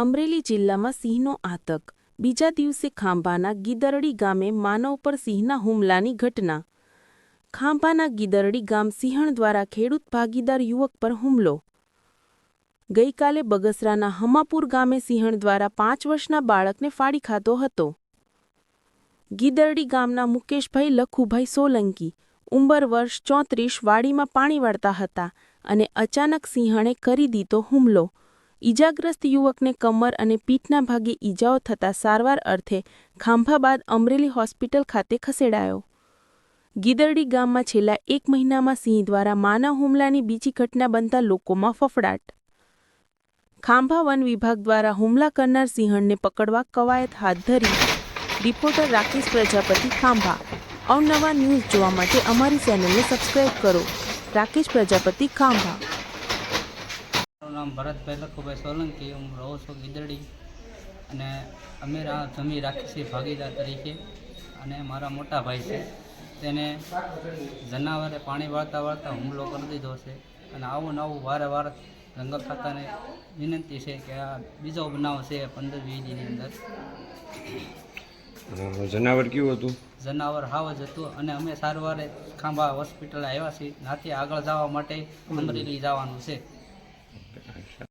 અમરેલી જિલ્લામાં સિંહનો આતંક. બીજા દિવસે ખાંભાના ગીદરડી ગામે માનવ પર સિંહના હુમલાની ઘટના. ખાંભાના ગીદરડી ગામ સિંહણ દ્વારા ખેડૂત ભાગીદાર યુવક પર હુમલો. ગઈકાલે બગસરાના હમાપુર ગામે સિંહણ દ્વારા પાંચ વર્ષના બાળકને ફાડી ખાતો હતો. ગીદરડી ગામના મુકેશભાઈ લખુભાઈ સોલંકી ઉંમર વર્ષ ચોત્રીસ વાડીમાં પાણી વાળતા હતા અને અચાનક સિંહણે કરી દીધો હુમલો. ઈજાગ્રસ્ત યુવકને કમર અને પીઠના ભાગે ઈજાઓ થતાં સારવાર અર્થે ખાંભા બાદ અમરેલી હોસ્પિટલ ખાતે ખસેડાયો. ગીદરડી ગામમાં છેલ્લા એક મહિનામાં સિંહ દ્વારા માનવ હુમલાની બીજી ઘટના બનતા લોકોમાં ફફડાટ. ખાંભા વન વિભાગ દ્વારા હુમલા કરનાર સિંહણને પકડવા કવાયત હાથ ધરી. રિપોર્ટર રાકેશ પ્રજાપતિ, ખાંભા. અવનવા ન્યૂઝ જોવા માટે અમારી ચેનલને સબસ્ક્રાઇબ કરો. રાકેશ પ્રજાપતિ, ખાંભા. મારું નામ ભરતભાઈ લખુભાઈ સોલંકી હું રહું છું ગીદડી અને અમે જમી રાખી છીએ ભાગીદાર તરીકે અને મારા મોટા ભાઈ છે. તેને જનાવરે પાણી વાળતા વાળતા હુમલો કરી દીધો છે અને આવું નવું વારે વાર જંગલ ખાતાને વિનંતી છે કે આ બીજો બનાવ છે પંદર વીસ દીની અંદર. જનાવર કેવું હતું? જનાવર હાવ જ હતું અને અમે સારવારે ખાંભા હોસ્પિટલ આવ્યા છીએ. નાથી આગળ જવા માટે અમરેલી જવાનું છે.